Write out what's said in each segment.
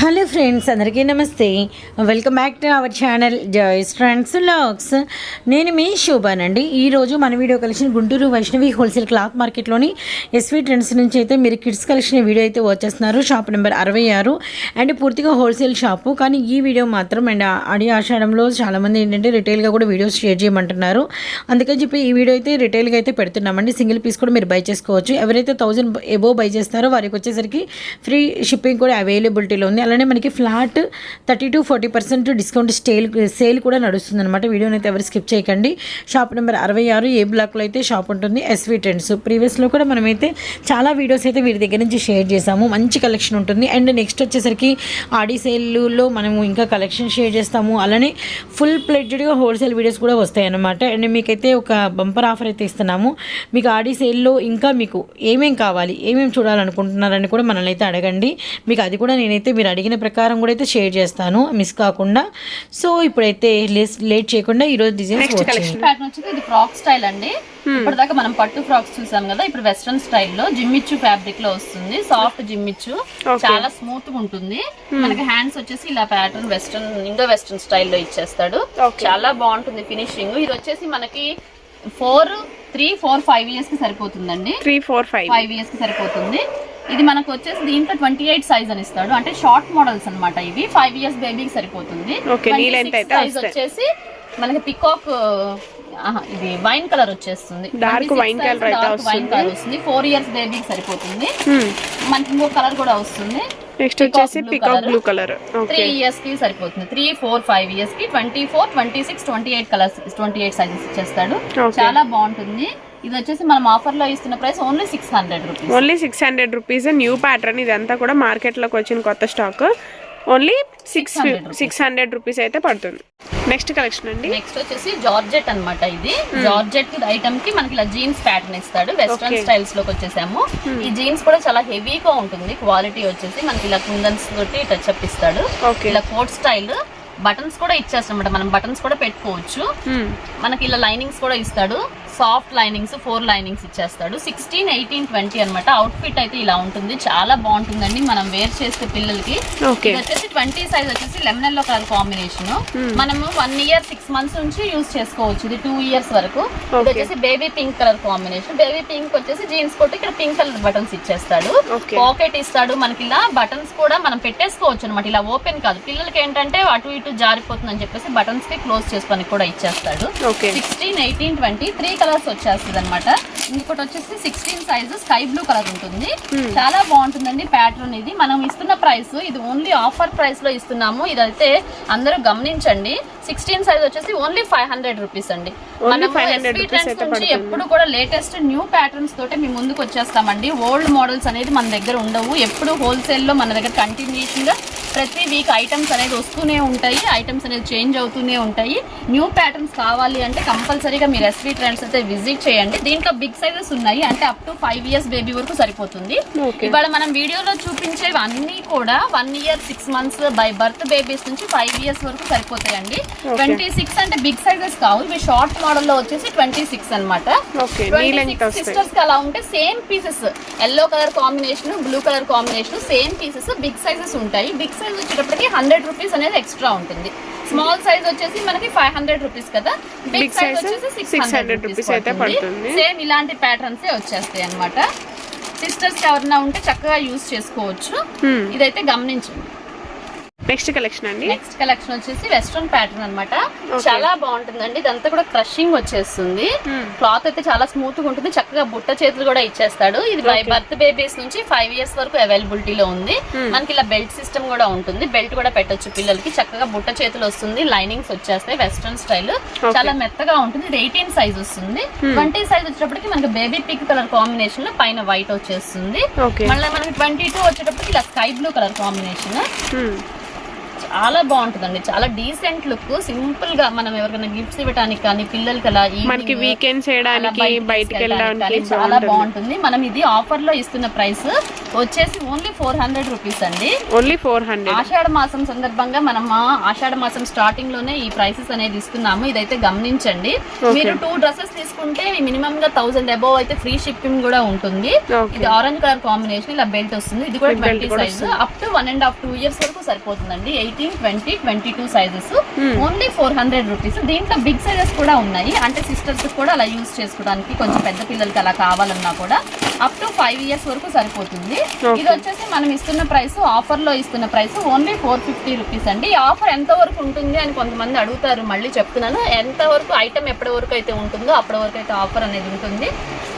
Hello friends అందరికీ నమస్తే. Welcome back to our channel Joyce friends లాక్స్ నేను మీ శోభానండి. ఈరోజు మన video collection Guntur Vaishnavi wholesale cloth మార్కెట్లోని SV trends నుంచి అయితే మీరు కిడ్స్ కలెక్షన్ వీడియో అయితే వచ్చేస్తున్నారు షాప్ నెంబర్ అరవై ఆరు. అండ్ పూర్తిగా హోల్సేల్ షాపు. కానీ ఈ వీడియో మాత్రం అండ్ అడి ఆషాఢంలో చాలామంది ఏంటంటే రిటైల్గా కూడా వీడియోస్ షేర్ చేయమంటున్నారు. అందుకని చెప్పి ఈ వీడియో అయితే రిటైల్గా అయితే పెడుతున్నామండి. సింగిల్ పీస్ కూడా మీరు బై చేసుకోవచ్చు. ఎవరైతే థౌజండ్ ఎబో బై చేస్తారో వారికి వచ్చేసరికి ఫ్రీ షిప్పింగ్ కూడా అవైలబిలిటీలో ఉంది. అలానే మనకి flat thirty to forty percent discount stale sale కూడా నడుస్తుంది అనమాట వీడియోని అయితే ఎవరు స్కిప్ చేయకండి. షాప్ నెంబర్ అరవై ఆరు ఏ బ్లాక్లో అయితే షాప్ ఉంటుంది ఎస్వి ట్రెండ్స్ ప్రీవియస్లో కూడా మనమైతే చాలా వీడియోస్ అయితే వీరి దగ్గర నుంచి షేర్ చేసాము. మంచి కలెక్షన్ ఉంటుంది. అండ్ నెక్స్ట్ వచ్చేసరికి ఆడి సేల్లో మనము ఇంకా కలెక్షన్ షేర్ చేస్తాము. అలానే ఫుల్ ప్లెడ్జ్డ్గా హోల్సేల్ వీడియోస్ కూడా వస్తాయి అన్నమాట అండ్ మీకైతే ఒక బంపర్ ఆఫర్ అయితే ఇస్తున్నాము. మీకు ఆడి సేల్లో ఇంకా మీకు ఏమేం కావాలి ఏమేమి చూడాలనుకుంటున్నారని కూడా మనల్ని అయితే అడగండి. మీకు అది కూడా నేనైతే మీరు అడిగిన ప్రకారం కూడా అయితే షేర్ చేస్తాను మిస్ కాకుండా. సో ఇప్పుడైతే లేట్ చేయకుండా ఈరోజు డిజైన్స్ వచ్చేసి ఇది ఫ్రాక్ స్టైల్ అండి. ఇప్పటిదాకా మనం పట్టు ఫ్రాక్స్ చూసాం కదా ఇప్పుడు వెస్ట్రన్ స్టైల్లో జిమ్మిచ్చు ఫ్యాబ్రిక్లో వస్తుంది. Soft Jimmy Choo. చాలా స్మూత్గా ఉంటుంది. మనకి హ్యాండ్స్ వచ్చేసి ఇలా ప్యాటర్న్ వెస్ట్రన్ ఇండో వెస్ట్రన్ స్టైల్లో ఇచ్చేస్తాడు. చాలా బాగుంటుంది ఫినిషింగ్ ఇది వచ్చేసి మనకి ఫోర్ త్రీ ఫోర్ ఫైవ్ ఇయర్స్కి సరిపోతుందండి. Three four five. ఫైవ్ ఇయర్స్కి సరిపోతుంది. ఇది మనకు వచ్చేసి దీంట్లో ట్వంటీ ఎయిట్ సైజ్ అని ఇస్తాడు. అంటే షార్ట్ మోడల్స్ అన్నమాట ఇవి. ఫైవ్ ఇయర్స్ బేబీకి సరిపోతుంది. సైజ్. వచ్చేసి మనకి పికాక్ ఇది వైన్ కలర్ వచ్చేస్తుంది. Wine colour అయితే వైన్. కలర్ వస్తుంది. ఫోర్ ఇయర్స్ బేబీకి సరిపోతుంది. మనకి ఇంకో కలర్ కూడా వస్తుంది. నెక్స్ట్ వచ్చేసి పికాక్. బ్లూ కలర్ త్రీ ఇయర్స్కి సరిపోతుంది. త్రీ ఫోర్ ఫైవ్ ఇయర్స్కి twenty four twenty six twenty eight colours twenty eight sizes ఇచ్చేస్తాడు. చాలా బాగుంటుంది. ఇది వచ్చేసి మనం ఆఫర్లో ఇస్తున్న price only six hundred rupees only six hundred rupees new pattern ఇదంతా కూడా మార్కెట్లోకి వచ్చిన కొత్త stock only six 600 rupees. Six hundred rupees అయితే పడుతుంది. నెక్స్ట్ కలెక్షన్ అండి. నెక్స్ట్ వచ్చేసి జార్జెట్ అన్నమాట ఇది. జార్జెట్ ఐటమ్కి మనకి ఇలా జీన్స్ ప్యాటర్న్ ఇస్తాడు. వెస్ట్రన్. స్టైల్స్లోకి వచ్చేసాము. ఈ జీన్స్ కూడా చాలా హెవీగా ఉంటుంది. క్వాలిటీ వచ్చేసి మనకి ఇలా కుందన్స్ తోటి టచ్ అప్ ఇస్తాడు. ఇలా కోట్ స్టైల్ బటన్స్ కూడా ఇచ్చేస్తామన్నమాట మనం బటన్స్ కూడా పెట్టుకోవచ్చు. మనకి ఇలా లైనింగ్స్ కూడా ఇస్తాడు. సాఫ్ట్ లైనింగ్స్ ఫోర్ లైనింగ్స్ ఇచ్చేస్తాడు. సిక్స్టీన్ ఎయిటీన్ ట్వంటీ అనమాట అవుట్ ఫిట్ అయితే ఇలా ఉంటుంది. చాలా బాగుంటుందండి. మనం వేర్ చేస్తే పిల్లలకి. వచ్చేసి ట్వంటీ సైజ్ వచ్చేసి లెమన్ ఎల్లో కలర్ కాంబినేషన్. మనము వన్ ఇయర్ సిక్స్ మంత్స్ నుంచి యూజ్ చేసుకోవచ్చు. ఇది టూ ఇయర్స్ వరకు. ఇది. వచ్చేసి baby pink colour combination. Baby pink వచ్చేసి జీన్స్ కొట్టి ఇక్కడ పింక్ కలర్ బటన్స్ ఇచ్చేస్తాడు. పాకెట్ ఇస్తాడు. మనకి ఇలా బటన్స్ కూడా మనం పెట్టేసుకోవచ్చు అనమాట ఇలా ఓపెన్ కాదు. పిల్లలకి ఏంటంటే అటు ఇటు జారిపోతుంది అని చెప్పేసి బటన్స్కి క్లోజ్ చేసుకొని కూడా ఇచ్చేస్తాడు. Sixteen eighteen twenty three colours వచ్చేస్తుంది అనమాట ఇంకొకటి వచ్చేసి sixteen size sky blue colour ఉంటుంది. చాలా బాగుంటుందండి ప్యాటర్న్ ఇది. మనం ఇస్తున్న ప్రైస్ ఇది ఓన్లీ ఆఫర్ ప్రైస్లో ఇస్తున్నాము. ఇదైతే అందరూ గమనించండి. సిక్స్టీన్ సైజ్ వచ్చేసి ఓన్లీ ఫైవ్ హండ్రెడ్ రూపీస్ అండి. Only మనం 500 SP rupees Trends అయితే నుంచి. ఎప్పుడు కూడా లేటెస్ట్ న్యూ ప్యాటర్న్స్ తోటే మీ ముందుకు వచ్చేస్తామండి. ఓల్డ్ మోడల్స్ అనేది మన దగ్గర ఉండవు. ఎప్పుడు హోల్సేల్లో మన దగ్గర కంటిన్యూషన్గా ప్రతి వీక్ ఐటమ్స్ అనేది వస్తూనే ఉంటాయి. ఐటమ్స్ అనేది చేంజ్ అవుతూనే ఉంటాయి. న్యూ ప్యాటర్న్స్ కావాలి అంటే కంపల్సరీగా మీరు ఎస్వీ ట్రెండ్స్ అయితే విజిట్ చేయండి. దీంట్లో బిగ్ సైజెస్ ఉన్నాయి. అంటే up to five years baby వరకు సరిపోతుంది. ఇవాళ మనం వీడియోలో చూపించేవి అన్ని కూడా one year six months by birth babies నుంచి ఫైవ్ ఇయర్స్ వరకు సరిపోతాయండి. ట్వంటీ సిక్స్ అంటే బిగ్ సైజెస్ కావు. ఇవి షార్ట్ మోడల్లో వచ్చేసి ట్వంటీ సిక్స్ అనమాట సిస్టర్స్కి అలా ఉంటే same pieces yellow colour combination blue colour combination same pieces big sizes ఉంటాయి. బిగ్ సైజ్ వచ్చేటప్పటికి హండ్రెడ్ రూపీస్ అనేది ఎక్స్ట్రా ఉంటుంది. స్మాల్ సైజ్ వచ్చేసి మనకి ఫైవ్ హండ్రెడ్ రూపీస్ కదా. బిగ్ సైజ్ వచ్చేసి సిక్స్ 600 హండ్రెడ్ రూపీస్ అయితే పడుతుంది. సేమ్ ఇలాంటి ప్యాటర్న్స్ వచ్చేస్తాయి అన్నమాట. సిస్టర్స్ ఎవరైనా ఉంటే చక్కగా యూస్ చేసుకోవచ్చు. ఇదైతే గమనించండి. నెక్స్ట్ కలెక్షన్ అండి? నెక్స్ట్ కలెక్షన్ వచ్చేసి వెస్ట్రన్ ప్యాటర్న్ అన్నమాట. చాలా బాగుంటుందండి. ఇదంతా కూడా క్రషింగ్ వచ్చేస్తుంది. క్లాత్ అయితే చాలా స్మూత్గా ఉంటుంది. చక్కగా బుట్ట చేతులు కూడా ఇచ్చేస్తాడు. ఇది బై బర్త్ బేబీస్ నుంచి ఫైవ్ ఇయర్స్ వరకు అవైలబిలిటీ లో ఉంది. మనకి ఇలా బెల్ట్ సిస్టమ్ కూడా ఉంటుంది. బెల్ట్ కూడా పెట్టొచ్చు పిల్లలకి. చక్కగా బుట్ట చేతులు వస్తుంది. లైనింగ్స్ వచ్చేస్తాయి వెస్ట్రన్ స్టైల్ చాలా మెత్తగా ఉంటుంది. ఇది ఎయిటీన్ సైజ్ వస్తుంది. ట్వంటీ సైజ్ వచ్చేటప్పటికి మనకి బేబీ పింక్ కలర్ కాంబినేషన్లో పైన వైట్ వచ్చేస్తుంది. మళ్ళీ మనకి ట్వంటీ టూ వచ్చేటప్పటికి ఇలా స్కై బ్లూ కలర్ కాంబినేషన్ చాలా బాగుంటుందండి. చాలా డీసెంట్ లుక్ సింపుల్గా మనం ఎవరికైనా గిఫ్ట్స్ ఇవ్వడానికి కానీ పిల్లలకి అలా మనకి వీకెండ్స్ అలా చేయడానికి బయటికి వెళ్ళడానికి చాలా బాగుంటుంది. మనం ఇది ఆఫర్లో ఇస్తున్న ప్రైస్ వచ్చేసి ఓన్లీ ఫోర్ హండ్రెడ్ రూపీస్ అండి. ఓన్లీ ఫోర్ హండ్రెడ్ ఆషాఢ మాసం సందర్భంగా మనం ఆషాఢ మాసం స్టార్టింగ్లోనే ఈ ప్రైసెస్ అనేది ఇస్తున్నాము. ఇదైతే గమనించండి. మీరు టూ డ్రెస్సెస్ తీసుకుంటే మినిమం గా థౌసండ్ అబౌవ్ అయితే ఫ్రీ షిప్పింగ్ కూడా ఉంటుంది. ఇది ఆరెంజ్ కలర్ కాంబినేషన్ ఇలా బెల్ట్ వస్తుంది. ఇది కూడా twenty size up to one and half two years వరకు సరిపోతుందండి. Eighteen twenty twenty two sizes only four hundred rupees దీంట్లో బిగ్ సైజెస్ కూడా ఉన్నాయి. అంటే సిస్టర్స్ కూడా అలా యూస్ చేసుకోవడానికి కొంచెం పెద్ద పిల్లలకి అలా కావాలన్నా కూడా అప్ టు ఫైవ్ ఇయర్స్ వరకు సరిపోతుంది. ఇది వచ్చేసి మనం ఇస్తున్న ప్రైస్ ఆఫర్లో ఇస్తున్న price only four fifty rupees అండి. ఆఫర్ ఎంత వరకు ఉంటుంది అని కొంతమంది అడుగుతారు. మళ్ళీ చెప్తున్నాను. ఎంత వరకు ఐటమ్ ఎప్పటి వరకు అయితే ఉంటుందో అప్పటి వరకు అయితే ఆఫర్ అనేది ఉంటుంది.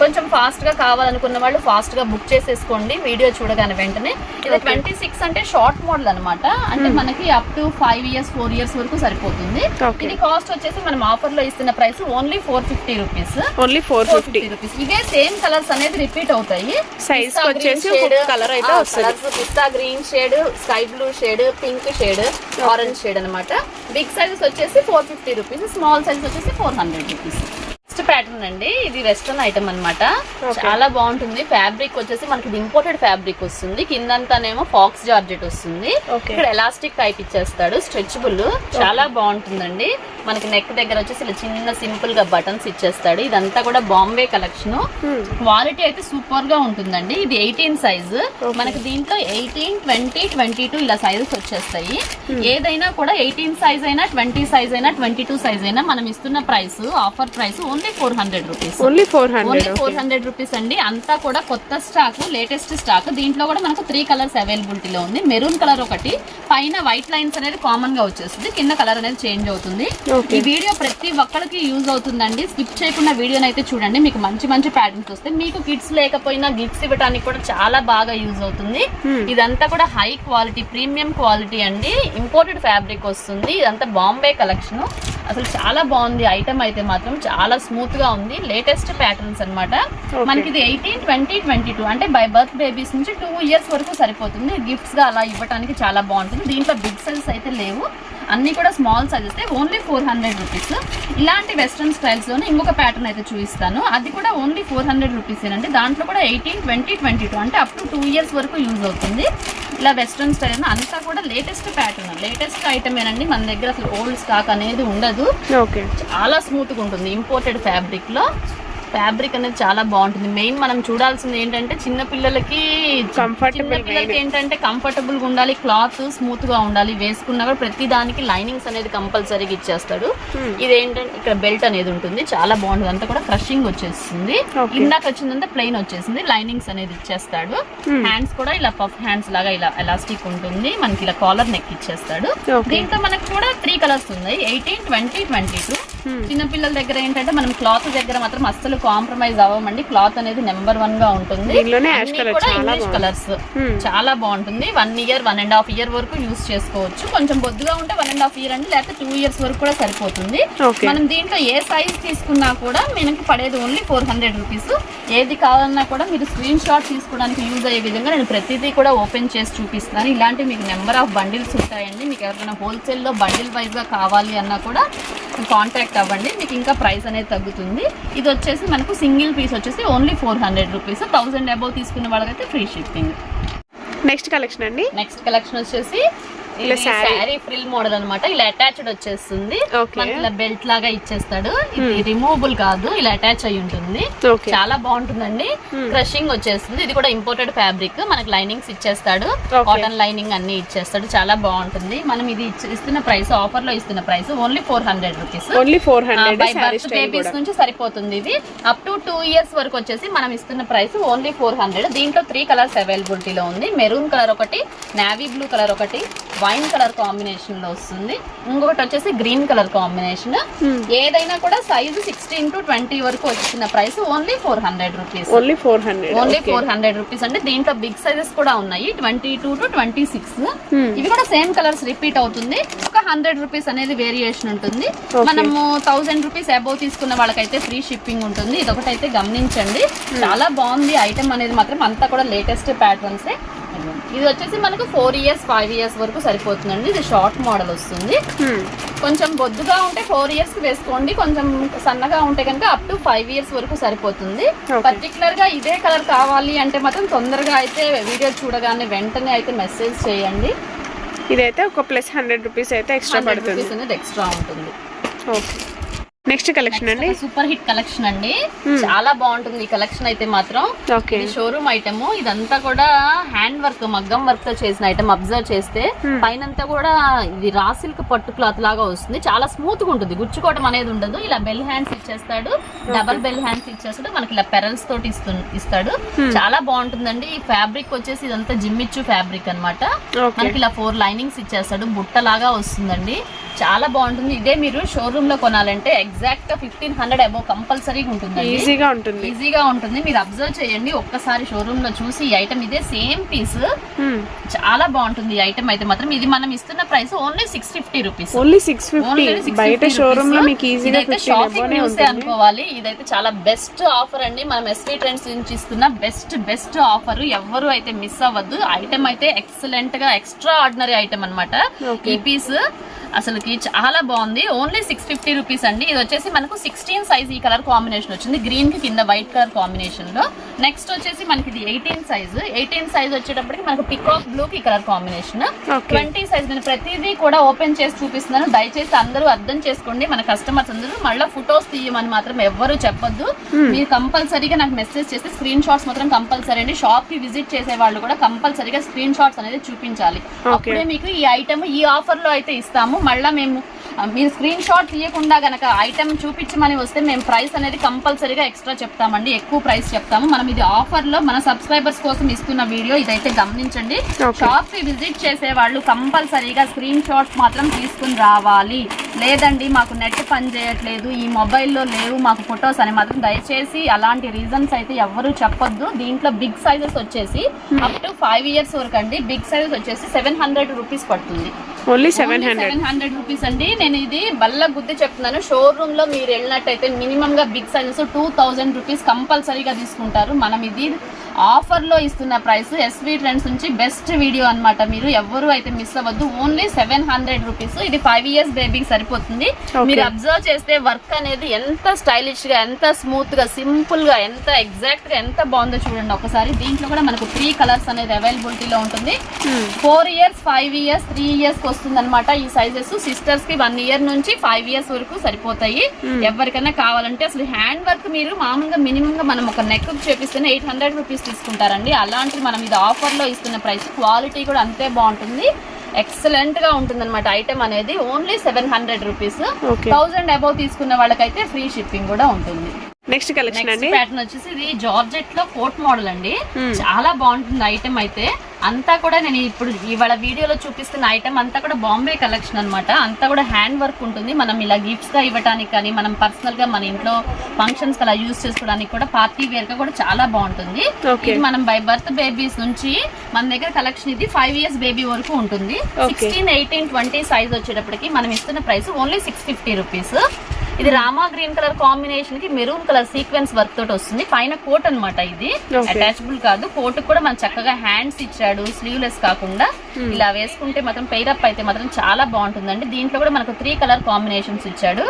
కొంచెం ఫాస్ట్గా కావాలనుకున్న వాళ్ళు ఫాస్ట్గా బుక్ చేసేసుకోండి. వీడియో చూడగానే వెంటనే. ఇది ట్వంటీ సిక్స్ అంటే షార్ట్ మోడల్ అన్నమాట. అంటే మనకి up to five years four years వరకు సరిపోతుంది. ఇది కాస్ట్ వచ్చేసి మనం ఆఫర్లో ఇస్తున్న price only four fifty rupees only four four fifty rupees ఇవే సేమ్ కలర్స్ అనేది రిపీట్ అవుతాయి. కి వచ్చేసి colour అయితే వస్తది. పిస్తా green shade sky blue shade pink shade orange shade అన్నమాట. బిగ్ సైజెస్ వచ్చేసి four fifty rupees small size వచ్చేసి four hundred rupees next pattern అండి. ఇది వెస్ట్రన్ ఐటమ్ అన్నమాట. చాలా బాగుంటుంది. ఫ్యాబ్రిక్ వచ్చేసి మనకి ఇంపోర్టెడ్ ఫ్యాబ్రిక్ వస్తుంది. కిందంతానేమో ఫాక్స్ జార్జెట్ వస్తుంది. ఇక్కడ ఎలాస్టిక్ టైప్ ఇచ్చేస్తాడు. స్ట్రెచబుల్. చాలా బాగుంటుందండి. మనకి నెక్ దగ్గర వచ్చేసి ఇలా చిన్న సింపుల్గా బటన్స్ ఇచ్చేస్తాడు. ఇదంతా కూడా బాంబే కలెక్షన్. క్వాలిటీ అయితే సూపర్గా ఉంటుందండి. ఇది ఎయిటీన్ సైజ్. మనకి దీంట్లో ఎయిటీన్ ట్వంటీ ట్వంటీ టూ ఇలా సైజెస్ వచ్చేస్తాయి. ఏదైనా కూడా ఎయిటీన్ సైజ్ అయినా ట్వంటీ సైజ్ అయినా ట్వంటీ టూ సైజ్ అయినా మనం ఇస్తున్న price offer price only four hundred rupees. Only four only hundred four hundred rupees అండి. అంతా కూడా కొత్త స్టాక్ లేటెస్ట్ స్టాక్. దీంట్లో కూడా మనకు త్రీ కలర్స్ అవైలబిలిటీలో ఉంది. మెరూన్ కలర్ ఒకటి పైన వైట్ లైన్స్ అనేది కామన్గా వచ్చేస్తుంది. కింద కలర్ అనేది చేంజ్ అవుతుంది. ఈ వీడియో ప్రతి ఒక్కరికి యూజ్ అవుతుందండి. స్కిప్ చేయకుండా వీడియోని అయితే చూడండి. మీకు మంచి మంచి ప్యాటర్న్స్ వస్తాయి. మీకు కిడ్స్ లేకపోయినా గిఫ్ట్స్ ఇవ్వడానికి కూడా చాలా బాగా యూజ్ అవుతుంది. ఇదంతా కూడా హై క్వాలిటీ ప్రీమియం క్వాలిటీ అండి. ఇంపోర్టెడ్ ఫ్యాబ్రిక్ వస్తుంది. ఇదంతా బాంబే కలెక్షన్ అసలు చాలా బాగుంది ఐటమ్ అయితే మాత్రం. చాలా స్మూత్గా ఉంది. లేటెస్ట్ ప్యాటర్న్స్ అన్నమాట. మనకి ఇది ఎయిటీన్ ట్వంటీ ట్వంటీ టూ అంటే బై బర్త్ బేబీస్ నుంచి టూ ఇయర్స్ వరకు సరిపోతుంది. గిఫ్ట్స్గా అలా ఇవ్వడానికి చాలా బాగుంటుంది. దీంట్లో బిగ్ సైజెస్ అయితే లేవు. అన్ని కూడా small sizes only four hundred rupees ఇలాంటి వెస్ట్రన్ స్టైల్స్లోనే ఇంకొక ప్యాటర్న్ అయితే చూపిస్తాను. అది కూడా ఓన్లీ ఫోర్ హండ్రెడ్ రూపీస్ ఏనండి దాంట్లో కూడా ఎయిటీన్ ట్వంటీ ట్వంటీ టూ అంటే అప్ టు టూ ఇయర్స్ వరకు యూజ్ అవుతుంది. ఇలా వెస్ట్రన్ స్టైల్ అంతా కూడా లేటెస్ట్ ప్యాటర్న్ లేటెస్ట్ ఐటమ్ ఏనండి మన దగ్గర అసలు ఓల్డ్ స్టాక్ అనేది ఉండదు. ఓకే. చాలా స్మూత్గా ఉంటుంది ఇంపోర్టెడ్ ఫ్యాబ్రిక్లో. ఫ్యాబ్రిక్ అనేది చాలా బాగుంటుంది. మెయిన్ మనం చూడాల్సింది ఏంటంటే చిన్న పిల్లలకి చిన్న పిల్లలకి ఏంటంటే కంఫర్టబుల్గా ఉండాలి క్లాత్ స్మూత్గా ఉండాలి వేసుకున్నా కూడా ప్రతి దానికి లైనింగ్స్ అనేది కంపల్సరీగా ఇచ్చేస్తాడు. ఇది ఏంటంటే ఇక్కడ బెల్ట్ అనేది ఉంటుంది. చాలా బాగుంటుంది. అంతా కూడా క్రషింగ్ వచ్చేస్తుంది. ఇందాక వచ్చిందంటే ప్లెయిన్ వచ్చేసింది. లైనింగ్స్ అనేది ఇచ్చేస్తాడు. హ్యాండ్స్ కూడా ఇలా పఫ్ హ్యాండ్స్ లాగా ఇలా ఎలాస్టిక్ ఉంటుంది. మనకి ఇలా కాలర్ నెక్ ఇచ్చేస్తాడు. దీంట్లో మనకు కూడా త్రీ కలర్స్ ఉన్నాయి. ఎయిటీన్ ట్వంటీ ట్వంటీ టూ చిన్న పిల్లల దగ్గర ఏంటంటే మనం క్లాత్ దగ్గర మాత్రం అస్సలు కాంప్రమైజ్ అవ్వమండి. క్లాత్ అనేది నెంబర్ వన్గా ఉంటుంది. English colours. చాలా బాగుంటుంది. One year one and half year వరకు యూస్ చేసుకోవచ్చు. కొంచెం బొద్దుగా ఉంటే వన్ అండ్ హాఫ్ ఇయర్ అండి. లేకపోతే టూ ఇయర్స్ వరకు కూడా సరిపోతుంది. మనం దీంట్లో ఏ సైజ్ తీసుకున్నా కూడా మనకి పడేది ఓన్లీ ఫోర్ హండ్రెడ్ రూపీస్ ఏది కావాలన్నా కూడా మీరు స్క్రీన్ షాట్ తీసుకోవడానికి యూజ్ అయ్యే విధంగా నేను ప్రతిదీ కూడా ఓపెన్ చేసి చూపిస్తాను ఇలాంటి మీకు నెంబర్ ఆఫ్ బండిల్స్ ఉంటాయండి. మీకు ఎవరైనా హోల్సేల్లో బండిల్ వైజ్గా కావాలి అన్నా కూడా కాంటాక్ట్ అవ్వండి మీకు ఇంకా ప్రైస్ అనేది తగ్గుతుంది. ఇది వచ్చేసి మనకు సింగిల్ పీస్ వచ్చేసి only four hundred rupees. Thousand above తీసుకున్న వాళ్ళకైతే ఫ్రీ షిప్పింగ్. నెక్స్ట్ కలెక్షన్ అండి. నెక్స్ట్ కలెక్షన్ వచ్చేసి ఇలా saree. శారీ ఫ్రిల్ మోడల్ అన్నమాట. ఇలా అటాచ్డ్ వచ్చేస్తుంది. ఇలా బెల్ట్ లాగా ఇచ్చేస్తాడు. ఇది రిమూవబుల్ కాదు ఇలా అటాచ్ అయి ఉంటుంది. చాలా బాగుంటుందండి. క్రషింగ్ వచ్చేస్తుంది. ఇది కూడా ఇంపోర్టెడ్ ఫ్యాబ్రిక్ మనకి లైనింగ్స్ ఇచ్చేస్తాడు. కాటన్ లైనింగ్ అన్ని ఇచ్చేస్తాడు. చాలా బాగుంటుంది. మనం ఇది ఇస్తున్న ప్రైస్ ఆఫర్లో ఇస్తున్న price only four hundred rupees only four hundred babies నుంచి సరిపోతుంది ఇది. అప్ టు టూ ఇయర్స్ వరకు వచ్చేసి మనం ఇస్తున్న ప్రైస్ ఓన్లీ ఫోర్ హండ్రెడ్ దీంట్లో త్రీ కలర్స్ అవైలబిలిటీలో ఉంది. మెరూన్ కలర్ ఒకటి నావీ బ్లూ కలర్ ఒకటి వైన్ కలర్ కాంబినేషన్లో వస్తుంది. ఇంకొకటి వచ్చేసి గ్రీన్ కలర్ కాంబినేషన్. ఏదైనా కూడా సైజు సిక్స్టీన్ టు ట్వంటీ వరకు వచ్చిన price only four hundred rupees only four hundred only four hundred rupees అంటే దీంట్లో బిగ్ సైజెస్ కూడా ఉన్నాయి. Twenty two to twenty six ఇవి కూడా సేమ్ కలర్స్ రిపీట్ అవుతుంది. ఒక హండ్రెడ్ రూపీస్ అనేది వేరియేషన్ ఉంటుంది. మనము థౌసండ్ రూపీస్ అబౌవ్ తీసుకున్న వాళ్ళకైతే ఫ్రీ షిప్పింగ్ ఉంటుంది. ఇది ఒకటైతే గమనించండి చాలా బాగుంది. ఐటమ్ అనేది మాత్రం అంతా కూడా లేటెస్ట్ ప్యాటర్న్సే ఇది వచ్చేసి మనకు ఫోర్ ఇయర్స్ ఫైవ్ ఇయర్స్ వరకు సరిపోతుందండి. ఇది షార్ట్ మోడల్ వస్తుంది. హ్మ్. కొంచెం బొద్దుగా ఉంటే ఫోర్ ఇయర్స్కి వేసుకోండి. కొంచెం సన్నగా ఉంటే కనుక అప్ టు ఫైవ్ ఇయర్స్ వరకు సరిపోతుంది. పర్టికులర్గా ఇదే కలర్ కావాలి అంటే మాత్రం తొందరగా అయితే వీడియో చూడగానే వెంటనే అయితే మెసేజ్ చేయండి. ఇదైతే ఒక ప్లస్ హండ్రెడ్ రూపీస్ అయితే ఎక్స్ట్రా పడుతుంది. ఎక్స్ట్రా ఉంటుంది. ఓకే నెక్స్ట్ కలెక్షన్ అండి? సూపర్ హిట్ కలెక్షన్ అండి. చాలా బాగుంటుంది ఈ కలెక్షన్ అయితే మాత్రం. ఇది షోరూమ్ ఐటమ్ ఇదంతా కూడా హ్యాండ్ వర్క్ మగ్గం వర్క్తో చేసిన ఐటమ్ అబ్జర్వ్ చేస్తే పైనంతా కూడా ఇది రా సిల్క్ పట్టు క్లాత్ లాగా వస్తుంది. చాలా స్మూత్గా ఉంటుంది. గుచ్చుకోవడం అనేది ఉండదు. ఇలా బెల్ హ్యాండ్స్ ఇచ్చేస్తాడు. డబల్ బెల్ హ్యాండ్స్ ఇచ్చేస్తాడు. మనకి ఇలా పెరల్స్ తోటి ఇస్తు ఇస్తాడు. చాలా బాగుంటుందండి. ఈ ఫ్యాబ్రిక్ వచ్చేసి ఇదంతా జిమ్మిచ్చు ఫ్యాబ్రిక్ అన్నమాట. ఓకే మనకి ఇలా ఫోర్ లైనింగ్స్ ఇచ్చేస్తాడు. బుట్ట లాగా వస్తుందండి. చాలా బాగుంటుంది. ఇదే మీరు షోరూమ్లో కొనాలంటే ఎగ్జాక్ట్గా ఫిఫ్టీన్ హండ్రెడ్ అబౌవ్ కంపల్సరీగా ఉంటుందండి ఈజీగా ఉంటుంది. ఈజీగా ఉంటుంది. మీరు అబ్జర్వ్ చేయండి. ఒక్కసారి షోరూమ్లో చూసి ఈ ఐటమ్ ఇదే సేమ్ పీస్ హ్మ్. చాలా బాగుంటుంది ఈ ఐటమ్ అయితే మాత్రం. ఇది మనం ఇస్తున్న price only six fifty rupees only six fifty బయట షోరూమ్లో మీకు ఈజీగా షాపింగ్ ఉంటుంది. అనుకోవాలి. ఇదైతే చాలా బెస్ట్ ఆఫర్ అండి. మనం ఎస్వీ ట్రెండ్స్ నుంచి ఇస్తున్న బెస్ట్ బెస్ట్ ఆఫర్ ఎవ్వరు అయితే మిస్ అవ్వద్దు. ఐటమ్ అయితే ఎక్సలెంట్గా ఎక్స్ట్రా ఆర్డినరీ ఐటమ్ అనమాట. ఈ పీస్ అసలుకి చాలా బాగుంది. ఓన్లీ సిక్స్ ఫిఫ్టీ రూపీస్ అండి. ఇది వచ్చేసి మనకు సిక్స్టీన్ సైజ్ ఈ కలర్ కాంబినేషన్ వచ్చింది. గ్రీన్కి కింద వైట్ కలర్ కాంబినేషన్లో. నెక్స్ట్ వచ్చేసి మనకి ఇది ఎయిటీన్ సైజ్ ఎయిటీన్ సైజ్ వచ్చేటప్పటికి మనకు పికాక్ బ్లూ కి కలర్ కాంబినేషన్ ట్వంటీ సైజ్ నేను ప్రతిదీ కూడా ఓపెన్ చేసి చూపిస్తున్నాను. దయచేసి అందరూ అర్థం చేసుకోండి. మన కస్టమర్స్ అందరూ మళ్ళీ ఫొటోస్ తీయమని మాత్రం ఎవ్వరూ చెప్పొద్దు. మీరు కంపల్సరీగా నాకు మెసేజ్ చేస్తే స్క్రీన్ షాట్స్ మాత్రం కంపల్సరీ అండి. షాప్కి విజిట్ చేసే వాళ్ళు కూడా కంపల్సరీగా స్క్రీన్ షాట్స్ అనేది చూపించాలి. అప్పుడే మీకు ఈ ఐటమ్ ఈ ఆఫర్లో అయితే ఇస్తాము. మళ్ళీ మేము మీరు స్క్రీన్ షాట్ తీయకుండా గనక ఐటమ్ చూపించమని వస్తే మేము ప్రైస్ అనేది కంపల్సరీగా ఎక్స్ట్రా చెప్తామండి. ఎక్కువ ప్రైస్ చెప్తాము. మనం ఇది ఆఫర్లో మన సబ్స్క్రైబర్స్ కోసం ఇస్తున్న వీడియో ఇదైతే గమనించండి. Okay. షాప్కి విజిట్ చేసే వాళ్ళు కంపల్సరీగా స్క్రీన్ షాట్స్ మాత్రం తీసుకుని రావాలి. లేదండి మాకు నెట్ పని చేయట్లేదు. ఈ మొబైల్లో లేవు. మాకు ఫొటోస్ అని మాత్రం దయచేసి అలాంటి రీజన్స్ అయితే ఎవ్వరూ చెప్పొద్దు. దీంట్లో బిగ్ సైజెస్ వచ్చేసి అప్ టు ఫైవ్ ఇయర్స్ వరకు అండి. బిగ్ సైజెస్ వచ్చేసి సెవెన్ హండ్రెడ్ రూపీస్ పడుతుంది. Only seven hundred seven hundred rupees అండి. నేను ఇది బల్ల గుద్ది చెప్తున్నాను. షోరూమ్లో మీరు వెళ్ళినట్టయితే మినిమం గా big sizes two thousand rupees కంపల్సరీగా తీసుకుంటారు. మనం ఇది ఆఫర్లో ఇస్తున్న ప్రైస్ ఎస్వి ట్రెండ్స్ నుంచి బెస్ట్ వీడియో అన్నమాట. మీరు ఎవ్వరు అయితే మిస్ అవ్వద్దు. ఓన్లీ సెవెన్ హండ్రెడ్ రూపీస్ ఇది ఫైవ్ ఇయర్స్ బేబీకి సరిపోతుంది. మీరు అబ్జర్వ్ చేస్తే వర్క్ అనేది ఎంత స్టైలిష్గా ఎంత స్మూత్గా సింపుల్గా ఎంత ఎగ్జాక్ట్గా ఎంత బాగుందో చూడండి ఒకసారి. దీంట్లో కూడా మనకు త్రీ కలర్స్ అనేది అవైలబిలిటీలో ఉంటుంది. Four years five years three ఇయర్స్కి వస్తుంది అనమాట ఈ సైజెస్ సిస్టర్స్కి వన్ ఇయర్ నుంచి ఫైవ్ ఇయర్స్ వరకు సరిపోతాయి. ఎవరికైనా కావాలంటే అసలు హ్యాండ్ వర్క్ మీరు మామూలుగా మినిమం గా మనం ఒక నెక్ చేపిస్తేనే ఎయిట్ హండ్రెడ్ రూపీస్ తీసుకుంటారండి. అలాంటి మనం ఇది ఆఫర్లో ఇస్తున్న ప్రైస్ క్వాలిటీ కూడా అంతే బాగుంటుంది. ఎక్సలెంట్గా ఉంటుంది అనమాట ఐటమ్ అనేది only seven hundred rupees thousand above తీసుకున్న వాళ్ళకైతే ఫ్రీ షిప్పింగ్ కూడా ఉంటుంది. నెక్స్ట్ కలెక్షన్ అండి. ప్యాటర్న్ వచ్చేసి ఇది జార్జెట్లో కోట్ మోడల్ అండి. Hmm. చాలా బాగుంటుంది ఐటమ్ అయితే. అంతా కూడా నేను ఇప్పుడు ఇవాళ వీడియోలో చూపిస్తున్న ఐటమ్ అంతా కూడా బాంబే కలెక్షన్ అన్నమాట. అంతా కూడా హ్యాండ్ వర్క్ ఉంటుంది. మనం ఇలా గిఫ్ట్స్గా ఇవ్వడానికి కానీ మనం పర్సనల్గా మన ఇంట్లో ఫంక్షన్స్ అలా యూస్ చేసుకోవడానికి కూడా పార్టీ వేర్గా కూడా చాలా బాగుంటుంది. మనం బై బర్త్ బేబీస్ నుంచి మన దగ్గర కలెక్షన్ ఇది ఫైవ్ ఇయర్స్ బేబీ వరకు ఉంటుంది. సిక్స్టీన్ ఎయిటీన్ ట్వంటీ సైజ్ వచ్చేటప్పటికి మనం ఇస్తున్న price only six fifty rupees ఇది రామా గ్రీన్ కలర్ కాంబినేషన్కి మెరూన్ కలర్ సీక్వెన్స్ వర్క్ తోటి వస్తుంది. పైన కోట్ అన్నమాట ఇది. అటాచబుల్ కాదు. కోట్ కూడా మనం చక్కగా హ్యాండ్స్ ఇచ్చాడు. స్లీవ్లెస్ కాకుండా. ఇలా వేసుకుంటే మాత్రం పెయిరప్ అయితే మాత్రం చాలా బాగుంటుందండి. దీంట్లో కూడా మనకు త్రీ కలర్ కాంబినేషన్స్ ఇచ్చాడు.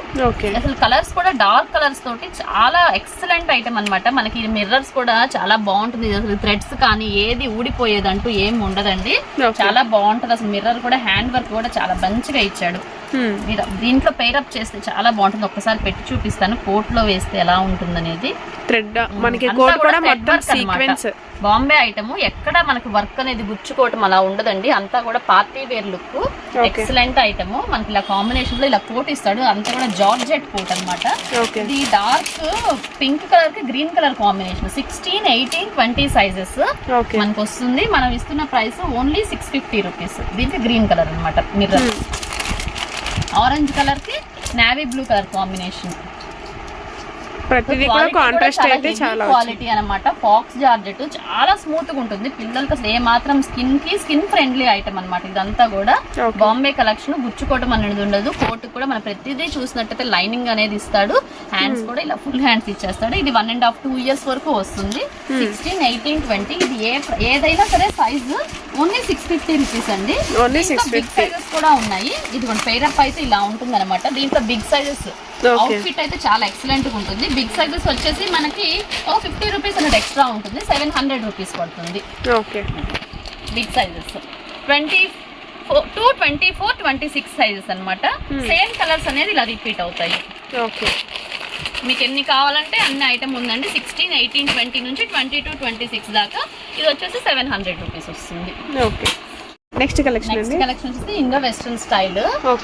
అసలు కలర్స్ కూడా డార్క్ కలర్స్ తోటి చాలా ఎక్సలెంట్ ఐటమ్ అన్నమాట. మనకి మిర్రర్స్ కూడా చాలా బాగుంటుంది. అసలు థ్రెడ్స్ కానీ ఏది ఊడిపోయేదంటూ ఏం ఉండదండి. చాలా బాగుంటుంది. అసలు మిర్రర్ కూడా హ్యాండ్ వర్క్ కూడా చాలా మంచిగా ఇచ్చాడు. మీరు దీంట్లో పేరప్ చేస్తే చాలా బాగుంటుంది. ఒక్కసారి పెట్టి చూపిస్తాను. కోట్లో వేస్తే ఎలా ఉంటుంది అనేది థ్రెడ్ మనకి అంతా కోట్ కూడా thread మొత్తం work అన్నమాట. సీక్వెన్స్ బాంబే ఐటమ్ ఎక్కడ మనకి వర్క్ అనేది గుచ్చుకోవటం అలా ఉండదండి. అంతా కూడా party wear look excellent item మనకి ఇలా కాంబినేషన్లో ఇలా కోట్ ఇస్తాడు. అంతా కూడా జార్జెట్ కోట్ అన్నమాట. ఓకే ఇది డార్క్ పింక్ కలర్కి green colour combination sixteen eighteen twenty sizes మనకు వస్తుంది మనం ఇస్తున్న price only six fifty rupees దీనికి గ్రీన్ కలర్ అన్నమాట. మిర్రర్ ఆరెంజ్ కలర్కి నావీ బ్లూ కలర్ కాంబినేషన్. ప్రతిదీ కూడా కాంట్రాస్ట్ అయితే చాలా. క్వాలిటీ అన్నమాట. ఫాక్స్ జార్జెట్ చాలా స్మూత్గా ఉంటుంది. పిల్లలకి అసలు ఏ మాత్రం స్కిన్కి స్కిన్ ఫ్రెండ్లీ ఐటమ్ అన్నమాట. ఇదంతా కూడా. బాంబే కలెక్షన్ గుచ్చుకోవడం అనేది ఉండదు. కోట్ కూడా మన ప్రతిదీ చూసినట్టయితే లైనింగ్ అనేది ఇస్తాడు. హ్యాండ్స్ కూడా ఇలా ఫుల్ హ్యాండ్స్ ఇచ్చేస్తాడు. ఇది one and half two years వరకు వస్తుంది. సిక్స్టీన్ ఎయిటీన్ ట్వంటీ ఇది ఏ ఏదైనా సరే size only six fifty rupees అండి. Only big 650. సైజెస్ కూడా ఉన్నాయి. ఇది పేరప్ అయితే ఇలా ఉంటుంది అనమాట దీంట్లో బిగ్ సైజెస్ Okay. అవుట్ఫిట్ అయితే చాలా ఎక్సలెంట్గా ఉంటుంది. బిగ్ సైజెస్ వచ్చేసి మనకి ఓ ఫిఫ్టీ రూపీస్ అనేది ఎక్స్ట్రా ఉంటుంది. సెవెన్ హండ్రెడ్ రూపీస్ పడుతుంది. Okay big sizes twenty two twenty four twenty six sizes అనమాట సేమ్ కలర్స్ అనేది ఇలా రిపీట్ అవుతాయి. ఓకే మీకు ఎన్ని కావాలంటే అన్ని ఐటమ్ ఉందండి. సిక్స్టీన్ ఎయిటీన్ ట్వంటీ నుంచి ట్వంటీ టు ట్వంటీ సిక్స్ దాకా. ఇది వచ్చేసి సెవెన్ హండ్రెడ్ రూపీస్ వస్తుంది. ఓకే. నెక్స్ట్ కలెక్షన్ నెక్స్ట్ అండి? కలెక్షన్ వచ్చేసి Indo western style.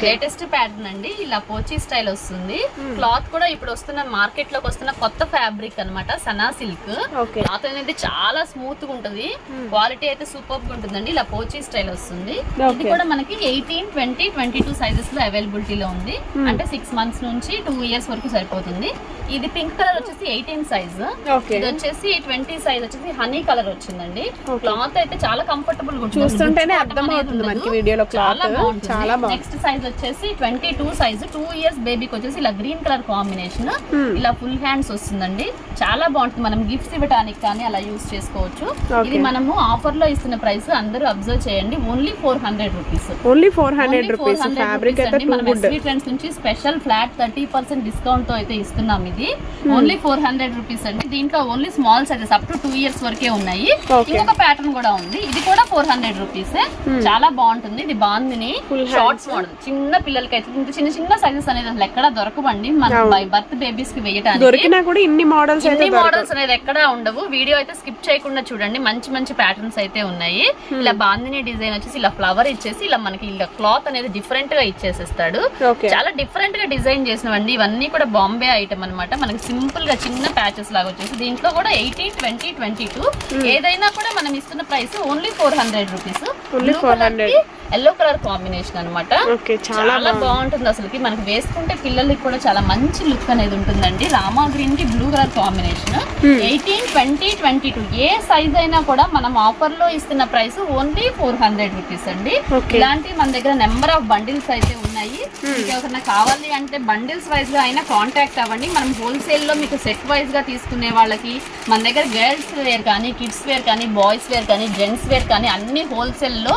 Latest pattern అండి. ఇలా పోచీ స్టైల్ వస్తుంది. క్లాత్ కూడా ఇప్పుడు వస్తున్న మార్కెట్లోకి వస్తున్న కొత్త ఫ్యాబ్రిక్ అన్నమాట సనా సిల్క్ క్లాత్ అనేది చాలా స్మూత్గా ఉంటుంది. క్వాలిటీ అయితే సూపర్గా ఉంటుందండి. ఇలా పోచీ స్టైల్ వస్తుంది. ఇది. కూడా మనకి ఎయిటీన్ ట్వంటీ ట్వంటీ టూ సైజెస్లో అవైలబిలిటీ లో ఉంది. అంటే సిక్స్ మంత్స్ నుంచి టూ ఇయర్స్ వరకు సరిపోతుంది. ఇది పింక్ కలర్ వచ్చేసి ఎయిటీన్ సైజ్ ఇది వచ్చేసి ట్వంటీ సైజ్ వచ్చేసి హనీ కలర్ వచ్చిందండి. క్లాత్ అయితే చాలా కంఫర్టబుల్గా ఉంటుంది చూస్తుంటేనే అర్థం ఉండదు. మనకి వీడియోలో క్లాత్. చాలా బాగుంటుంది. నెక్స్ట్ సైజ్ వచ్చేసి twenty two size two years బేబీకి వచ్చేసి ఇలా గ్రీన్ కలర్ కాంబినేషన్. ఇలా ఫుల్ హ్యాండ్స్ వస్తుందండి. చాలా బాగుంటుంది. మనం గిఫ్ట్స్ ఇవ్వడానికి కానీ అలా యూస్ చేసుకోవచ్చు. ఇది మనము ఆఫర్లో ఇస్తున్న ప్రైస్ అందరూ అబ్జర్వ్ చేయండి. Only four hundred rupees only four hundred rupees fabric good trends నుంచి స్పెషల్ ఫ్లాట్ థర్టీ పర్సెంట్ డిస్కౌంట్తో అయితే ఇస్తున్నాం ఇది. ఓన్లీ ఫోర్ హండ్రెడ్ రూపీస్ అండి. దీంట్లో only small sizes up to two years వరకే ఉన్నాయి. ఇంకొక ప్యాటర్న్ కూడా ఉంది. ఇది కూడా ఫోర్ హండ్రెడ్ రూపీస్ చాలా బాగుంటుంది. ఇది Full షార్ట్స్ మోడల్ చిన్న పిల్లలకి అయితే ఇంత చిన్న చిన్న సైజెస్ అనేది అసలు ఎక్కడ దొరకవండి. మన బర్త్ బేబీస్కి వేయడానికి దొరికినా కూడా ఇన్ని మోడల్స్ అయితే ఇన్ని మోడల్స్ అనేది ఎక్కడా ఉండవు. వీడియో అయితే స్కిప్ చేయకుండా చూడండి. మంచి మంచి ప్యాటర్న్స్ అయితే ఉన్నాయి. ఇలా బాందిని డిజైన్ వచ్చేసి ఇలా ఫ్లవర్ ఇచ్చేసి ఇలా మనకి ఇలా క్లాత్ అనేది డిఫరెంట్గా ఇచ్చేసేస్తాడు. చాలా డిఫరెంట్గా డిజైన్ చేసినవండి. ఇవన్నీ కూడా బాంబే ఐటమ్ అన్నమాట. మనకి సింపుల్గా చిన్న ప్యాచెస్ లాగా వచ్చేసి దీంట్లో కూడా ఎయిటీన్ ట్వంటీ ట్వంటీ టూ ఏదైనా కూడా మనం ఇస్తున్న price only four hundred rupees Only 400. Yellow colour combination అన్నమాట. ఓకే చాలా బాగుంటుంది అసలుకి. మనకి వేసుకుంటే పిల్లలకి కూడా చాలా మంచి లుక్ అనేది ఉంటుందండి. రామా గ్రీన్కి blue colour combination eighteen twenty twenty two ఏ సైజ్ అయినా కూడా మనం ఆఫర్లో ఇస్తున్న price only four hundred rupees అండి. Okay. ఇలాంటి మన దగ్గర నెంబర్ ఆఫ్ బండిల్స్ అయితే ఉన్నాయి. ఎవరైనా కావాలి అంటే బండిల్స్ వైజ్గా అయినా కాంటాక్ట్ అవ్వండి. మనం హోల్సేల్లో మీకు సెట్ వైజ్గా తీసుకునే వాళ్ళకి మన దగ్గర గర్ల్స్ వేర్ కానీ కిడ్స్ వేర్ కానీ బాయ్స్ వేర్ కానీ జెంట్స్ వేర్ కానీ అన్ని హోల్సేల్లో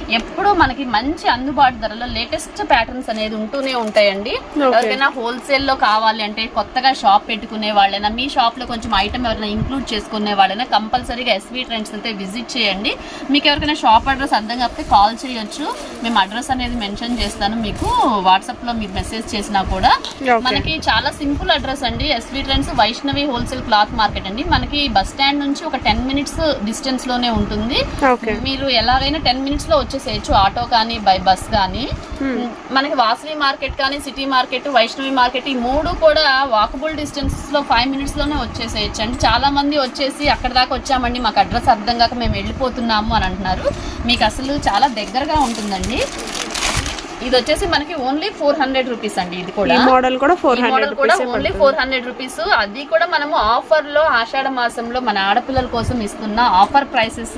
ఎప్పుడూ మనకి మంచి అందుబాటు ధరలో లేటెస్ట్ ప్యాటర్న్స్ అనేది ఉంటూనే ఉంటాయండి. ఎవరికైనా హోల్సేల్లో కావాలి అంటే కొత్తగా షాప్ పెట్టుకునే వాళ్ళైనా మీ షాప్లో కొంచెం ఐటమ్ ఎవరైనా ఇంక్లూడ్ చేసుకునే వాళ్ళైనా కంపల్సరీగా ఎస్వీ ట్రెండ్స్ అయితే విజిట్ చేయండి. మీకు ఎవరికైనా షాప్ అడ్రస్ అర్థం కాకపోతే కాల్ చేయొచ్చు. మేము అడ్రస్ అనేది మెన్షన్ చేస్తాను. మీకు వాట్సాప్లో మీరు మెసేజ్ చేసినా కూడా. మనకి చాలా సింపుల్ అడ్రస్ అండి. SV trends Vaishnavi wholesale cloth market అండి. మనకి బస్ స్టాండ్ నుంచి ఒక టెన్ మినిట్స్ డిస్టెన్స్లోనే ఉంటుంది. మీరు ఎలాగైనా టెన్ మినిట్స్లో వచ్చేసేయచ్చు ఆటో కానీ బై బస్ కానీ మనకి వాసవి మార్కెట్ కానీ సిటీ మార్కెట్ వైష్ణవి మార్కెట్ ఈ మూడు కూడా వాకబుల్ డిస్టెన్స్లో ఫైవ్ మినిట్స్లోనే వచ్చేసేయచ్చు. అండి చాలా మంది వచ్చేసి అక్కడ దాకా వచ్చామండి మాకు అడ్రస్ అర్థం కాక మేము వెళ్ళిపోతున్నాము అని అంటున్నారు. మీకు అసలు చాలా దగ్గరగా ఉంటుందండి. ఇది వచ్చేసి మనకి ఓన్లీ ఫోర్ హండ్రెడ్ రూపీస్ అండి ఇది ఈ కూడా మోడల్ కూడా ఫోర్ మోడల్ కూడా ఓన్లీ ఫోర్ హండ్రెడ్ రూపీస్ అది కూడా మనము ఆఫర్లో ఆషాఢ మాసంలో మన ఆడపిల్లల కోసం ఇస్తున్న ఆఫర్ ప్రైసెస్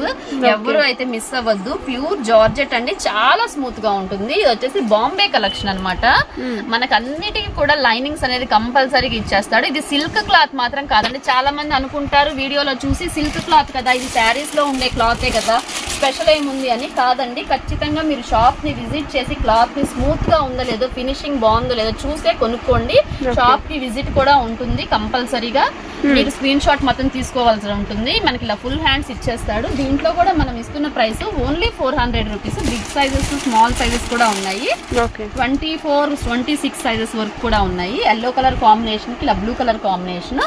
ఎవరు అయితే మిస్ అవ్వద్దు. ప్యూర్ జార్జెట్ అండి. చాలా స్మూత్గా ఉంటుంది. ఇది వచ్చేసి బాంబే కలెక్షన్ అన్నమాట. మనకు అన్నిటికీ కూడా లైనింగ్స్ అనేది కంపల్సరీగా ఇచ్చేస్తాడు. ఇది సిల్క్ క్లాత్ మాత్రం కాదండి. చాలా మంది అనుకుంటారు వీడియోలో చూసి సిల్క్ క్లాత్ కదా. ఇది శారీస్లో ఉండే క్లాతే కదా. స్పెషల్ ఏముంది అని కాదండి. ఖచ్చితంగా మీరు షాప్ని విజిట్ చేసి క్లాత్ని స్మూత్గా ఉందో లేదో ఫినిషింగ్ బాగుందో లేదో చూసే కొనుక్కోండి. షాప్కి విజిట్ కూడా ఉంటుంది కంపల్సరీగా. మీరు స్క్రీన్ షాట్ మొత్తం తీసుకోవాల్సి ఉంటుంది. మనకి ఇలా ఫుల్ హ్యాండ్స్ ఇచ్చేస్తాడు. దీంట్లో కూడా మనం ఇస్తున్న price only four hundred rupees. Big sizes small sizes కూడా ఉన్నాయి. Okay. Twenty four twenty six sizes వరకు కూడా ఉన్నాయి. ఎల్లో కలర్ కాంబినేషన్కి ఇలా blue colour combination.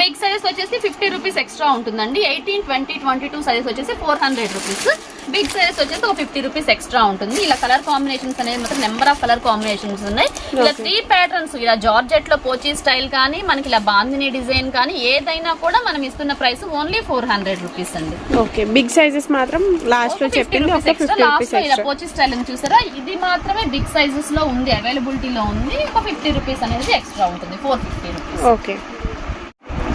Big sizes వచ్చేసి ఫిఫ్టీ రూపీస్ ఎక్స్ట్రా ఉంటుందండి. Eighteen twenty twenty two sizes వచ్చేసి four hundred rupees. Big sizes వచ్చేసి ఒక ఫిఫ్టీ రూపీస్ ఎక్స్ట్రా ఉంటుంది. ఇలా కలర్ కాంబినేషన్స్ అనేది మాత్రం నెంబర్ ఆఫ్ కలర్ కాంబినేషన్స్ ఉన్నాయి. ఇలా త్రీ ప్యాటర్న్స్ ఇలా జార్జెట్లో పోచీ స్టైల్ కానీ మనకి ఇలా బాందిని డిజైన్ కానీ ఏదైనా కూడా మనం ఇస్తున్న price only four hundred rupees అండి. ఓకే బిగ్ సైజెస్ మాత్రం లాస్ట్లో చెప్పింది లాస్ట్ రూపీస్లో ఇలా పోచీ స్టైల్ అని చూసారా? ఇది మాత్రమే బిగ్ సైజెస్లో ఉంది అవైలబిలిటీ లో ఉంది. ఒక ఫిఫ్టీ రూపీస్ అనేది ఎక్స్ట్రా ఉంటుంది four fifty rupees. Okay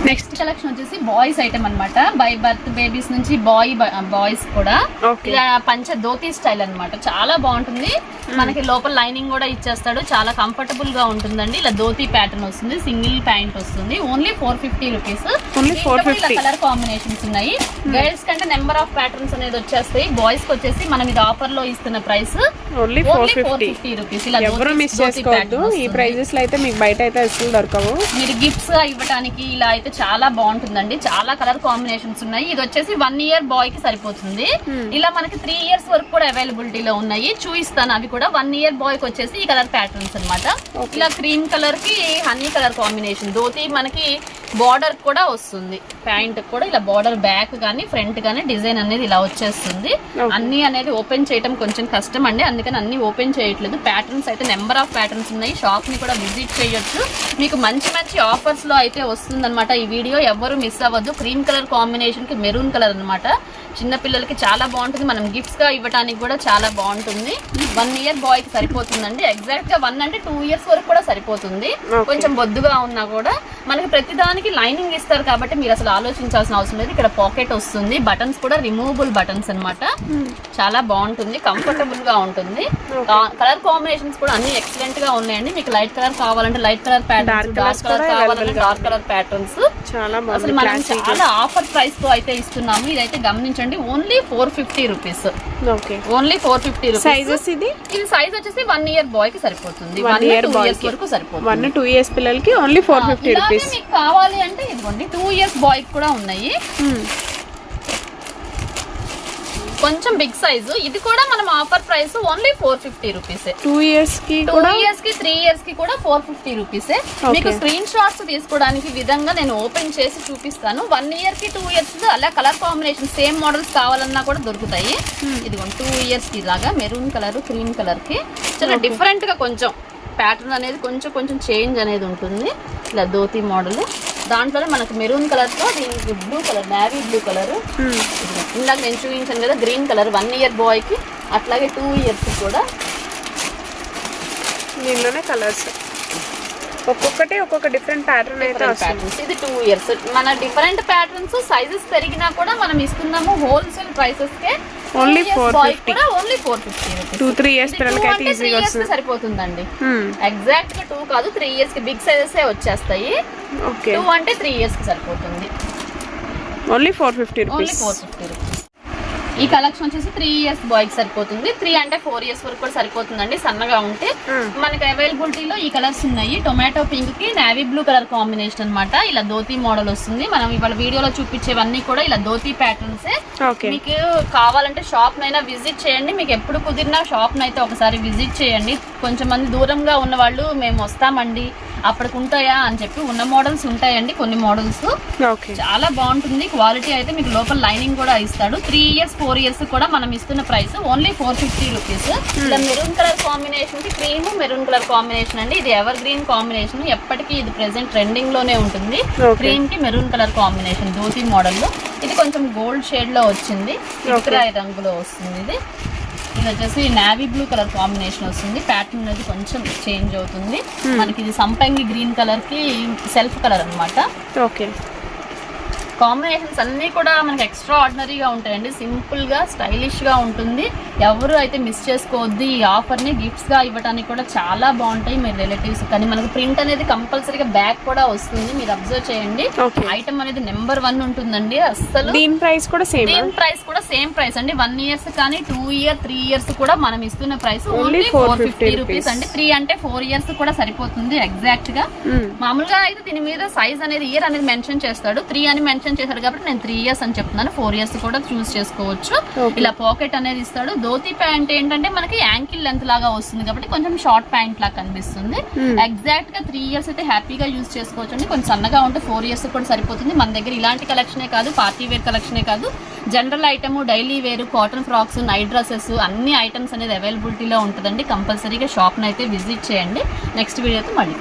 next next collection వచ్చేసి బాయ్స్ ఐటమ్ అన్నమాట. బై బర్త్ బేబీస్ నుంచి బాయ్ బాయ్స్ కూడా. ఓకే ఇలా పంచ ధోతి స్టైల్ అన్నమాట. చాలా బాగుంటుంది. మనకి లోపల లైనింగ్ కూడా ఇచ్చేస్తాడు. చాలా కంఫర్టబుల్గా ఉంటుందండి. ఇలా ధోతి ప్యాటర్న్ వస్తుంది. సింగిల్ ప్యాంట్ వస్తుంది. Only four fifty rupees Only 450. Colour combinations ఉన్నాయి. గర్ల్స్ కంటే నెంబర్ ఆఫ్ ప్యాటర్న్స్ అనేది వచ్చేస్తాయి. బాయ్స్కి వచ్చేసి మనం ఇది ఆఫర్లో ఇస్తున్న price only four fifty rupees ఇలా ఎవరు మిస్ చేసుకోవద్దు. ఈ. ప్రైజెస్లో అయితే మీకు బయట అయితే అసలు దొరకవు. మీరు గిఫ్ట్స్ ఇవ్వడానికి ఇలా అయితే చాలా బాగుంటుందండి. చాలా కలర్ కాంబినేషన్స్ ఉన్నాయి. ఇది వచ్చేసి వన్ ఇయర్ బాయ్కి సరిపోతుంది. ఇలా మనకి త్రీ ఇయర్స్ వరకు కూడా అవైలబిలిటీ లో ఉన్నాయి. చూపిస్తాను అవి కూడా. వన్ ఇయర్ బాయ్కి వచ్చేసి ఈ కలర్ ప్యాటర్న్స్ అన్నమాట. ఇలా క్రీమ్ కలర్కి హనీ కలర్ కాంబినేషన్ ధోతి మనకి బార్డర్ కూడా వస్తుంది. ప్యాంట్ కూడా ఇలా బార్డర్ బ్యాక్ కానీ ఫ్రంట్ కానీ డిజైన్ అనేది ఇలా వచ్చేస్తుంది. అన్ని అనేది ఓపెన్ చేయడం కొంచెం కష్టం అండి. అందుకని అన్ని ఓపెన్ చేయట్లేదు. ప్యాటర్న్స్ అయితే నెంబర్ ఆఫ్ ప్యాటర్న్స్ ఉన్నాయి. షాప్ని కూడా విజిట్ చేయొచ్చు. మీకు మంచి మంచి ఆఫర్స్లో అయితే వస్తుందన్నమాట ఈ వీడియో. ఎవ్వరు మిస్ అవ్వద్దు. క్రీమ్ కలర్ కాంబినేషన్కి మెరూన్ కలర్ అన్నమాట. చిన్న పిల్లలకి చాలా బాగుంటుంది. మనం గిఫ్ట్స్గా ఇవ్వడానికి కూడా చాలా బాగుంటుంది. వన్ ఇయర్ బాయ్కి సరిపోతుందండి. ఎగ్జాక్ట్గా వన్ అంటే టూ ఇయర్స్ వరకు కూడా సరిపోతుంది. కొంచెం బొద్దుగా ఉన్నా కూడా మనకి ప్రతిదానికి లైనింగ్ ఇస్తారు కాబట్టి మీరు అసలు ఆలోచించాల్సిన అవసరం లేదు. ఇక్కడ పాకెట్ వస్తుంది. బటన్స్ కూడా రిమూవబుల్ బటన్స్ అన్నమాట. చాలా బాగుంటుంది. కంఫర్టబుల్గా ఉంటుంది. కలర్ కాంబినేషన్స్ కూడా అన్ని ఎక్సలెంట్గా ఉన్నాయండి. మీకు లైట్ కలర్ కావాలంటే light colour patterns dark colour కావాలంటే డార్క్ కలర్ ప్యాటర్న్స్ చాలా అసలు మనం చాలా ఆఫర్ ప్రైస్తో అయితే ఇస్తున్నాము. ఇదైతే గమనించండి. Only four fifty rupees okay only four fifty rupees sizes ఇది? ఇది సైజ్ వచ్చేసి వన్ ఇయర్ బాయ్కి సరిపోతుంది. వన్ ఇయర్కి. వరకు సరిపోతుంది. వన్ టూ ఇయర్స్ పిల్లలకి ఓన్లీ ఫోర్ ఫిఫ్టీ రూపీస్ మీకు కావాలి అంటే ఇదిగోండి టూ ఇయర్స్ బాయ్ కూడా ఉన్నాయి. కొంచెం బిగ్ సైజు ఇది కూడా మనం offer price only four fifty rupees two ఇయర్స్కి టూ ఇయర్స్కి త్రీ ఇయర్స్కి కూడా ఫోర్ ఫిఫ్టీ రూపీసే మీకు స్క్రీన్ షాట్స్ తీసుకోవడానికి విధంగా నేను ఓపెన్ చేసి చూపిస్తాను. వన్ ఇయర్కి టూ ఇయర్స్ అలా కలర్ కాంబినేషన్ సేమ్ మోడల్స్ కావాలన్నా కూడా దొరుకుతాయి. ఇదిగోండి టూ ఇయర్స్కి ఇలాగా మెరూన్ కలర్ క్రీమ్ కలర్కి. చాలా డిఫరెంట్గా కొంచెం. ప్యాటర్న్ అనేది కొంచెం కొంచెం చేంజ్ అనేది ఉంటుంది. ఇలా ధోతి మోడల్ దాంట్లోనే మనకు మెరూన్ కలర్తో దీనికి blue colour navy blue colour ఇందాక నేను చూపించాను కదా గ్రీన్ కలర్ వన్ ఇయర్ బాయ్కి అట్లాగే టూ ఇయర్స్ కూడా. దీనిలోనే కలర్స్ ఒక్కొక్కటి ఒక్కొక్క డిఫరెంట్ ప్యాటర్న్ అయితే ప్యాటర్న్స్ ఇది టూ ఇయర్స్ మన డిఫరెంట్ ప్యాటర్న్స్ సైజెస్ పెరిగినా కూడా మనం ఇస్తున్నాము హోల్సేల్ ప్రైసెస్ Only 450. కూడా only four fifty two three years పిల్లలకి అయితే ఈజీగా వస్తుంది. సరిపోతుందండి. Hmm. ఎగ్జాక్ట్గా టూ కాదు త్రీ ఇయర్స్కి బిగ్ సైజెస్ వచ్చేస్తాయి. ఓకే టూ అంటే త్రీ ఇయర్స్కి సరిపోతుంది. Only four fifty only rupees four fifty rupees ఈ కలెక్షన్ వచ్చేసి త్రీ ఇయర్స్ బాయ్కి సరిపోతుంది. త్రీ అంటే ఫోర్ ఇయర్స్ వరకు కూడా సరిపోతుందండి. సన్నగా ఉంటే. మనకి అవైలబిలిటీలో ఈ కలర్స్ ఉన్నాయి. టొమాటో పింక్కి నావీ బ్లూ కలర్ కాంబినేషన్ అన్నమాట. ఇలా ధోతి మోడల్ వస్తుంది. మనం ఇవాళ వీడియోలో చూపించేవన్నీ కూడా ఇలా ధోతి ప్యాటర్న్స్ మీకు కావాలంటే షాప్ నైనా విజిట్ చేయండి. మీకు ఎప్పుడు కుదిరినా షాప్ నైతే ఒకసారి విజిట్ చేయండి. కొంచెం మంది దూరంగా ఉన్న వాళ్ళు మేము వస్తామండి. అప్పటికి ఉంటాయా అని చెప్పి ఉన్న మోడల్స్ ఉంటాయండి కొన్ని మోడల్స్ చాలా బాగుంటుంది. క్వాలిటీ అయితే మీకు లోపల లైనింగ్ కూడా ఇస్తాడు. త్రీ ఇయర్స్ ఫోర్ ఇయర్స్ కూడా మనం ఇస్తున్న price. Only four fifty rupees ఇలా మెరూన్ కలర్ కాంబినేషన్కి క్రీమ్ మెరూన్ కలర్ కాంబినేషన్ అండి. ఇది ఎవర్ గ్రీన్ కాంబినేషన్ ఎప్పటికీ ఇది ప్రెసెంట్ ట్రెండింగ్లోనే ఉంటుంది. క్రీమ్కి మెరూన్ కలర్ కాంబినేషన్ ధోతి మోడల్లో. ఇది కొంచెం గోల్డ్ షేడ్లో వచ్చింది. రంగులో వస్తుంది ఇది. ఇది వచ్చేసి నావీ బ్లూ కలర్ కాంబినేషన్ వస్తుంది. ప్యాటర్న్ అనేది కొంచెం చేంజ్ అవుతుంది. మనకి ఇది సంపంగి గ్రీన్ కలర్కి సెల్ఫ్ కలర్ అన్నమాట. ఓకే కాంబినేషన్స్ అన్నీ కూడా మనకి ఎక్స్ట్రా ఆర్డినరీగా ఉంటాయండి. సింపుల్గా స్టైలిష్గా ఉంటుంది. ఎవరు అయితే మిస్ చేసుకోవద్దు ఈ ఆఫర్ని గిఫ్ట్స్గా ఇవ్వడానికి కూడా చాలా బాగుంటాయి మీ రిలేటివ్స్. కానీ మనకు ప్రింట్ అనేది కంపల్సరీగా బ్యాక్ కూడా వస్తుంది. మీరు అబ్జర్వ్ చేయండి. ఐటమ్ అనేది నెంబర్ వన్ ఉంటుందండి. అస్సలు దీని ప్రైస్ కూడా సేమ్ దీని ప్రైస్ కూడా సేమ్ ప్రైస్ అండి. వన్ ఇయర్స్ కానీ టూ ఇయర్ త్రీ ఇయర్స్ కూడా మనం ఇస్తున్న price. Only four fifty 450 rupees అండి. త్రీ అంటే ఫోర్ ఇయర్స్ కూడా సరిపోతుంది ఎగ్జాక్ట్గా మామూలుగా అయితే దీని మీద సైజ్ అనేది ఇయర్ అనేది మెన్షన్ చేస్తాడు. త్రీ అని మెన్షన్ చేశాడు కాబట్టి నేను త్రీ ఇయర్స్ అని చెప్తున్నాను. ఫోర్ ఇయర్స్ కూడా చూస్ చేసుకోవచ్చు. ఇలా పాకెట్ అనేది ఇస్తాడు. ధోతి ప్యాంట్ ఏంటంటే మనకి యాంకిల్ లెంత్ లాగా వస్తుంది కాబట్టి కొంచెం షార్ట్ ప్యాంట్ లాగా కనిపిస్తుంది. ఎగ్జాక్ట్గా త్రీ ఇయర్స్ అయితే హ్యాపీగా యూస్ చేసుకోవచ్చు అండి. కొంచెం సన్నగా ఉంటే ఫోర్ ఇయర్స్ కూడా సరిపోతుంది. మన దగ్గర ఇలాంటి కలెక్షనే కాదు పార్టీ వేర్ కలెక్షనే కాదు. General item daily wear cotton frocks night dresses అన్ని ఐటమ్స్ అనేది అవైలబిలిటీలో ఉంటుందండి. కంపల్సరీగా షాప్ని అయితే విజిట్ చేయండి. నెక్స్ట్ వీడియోతో మళ్ళీ.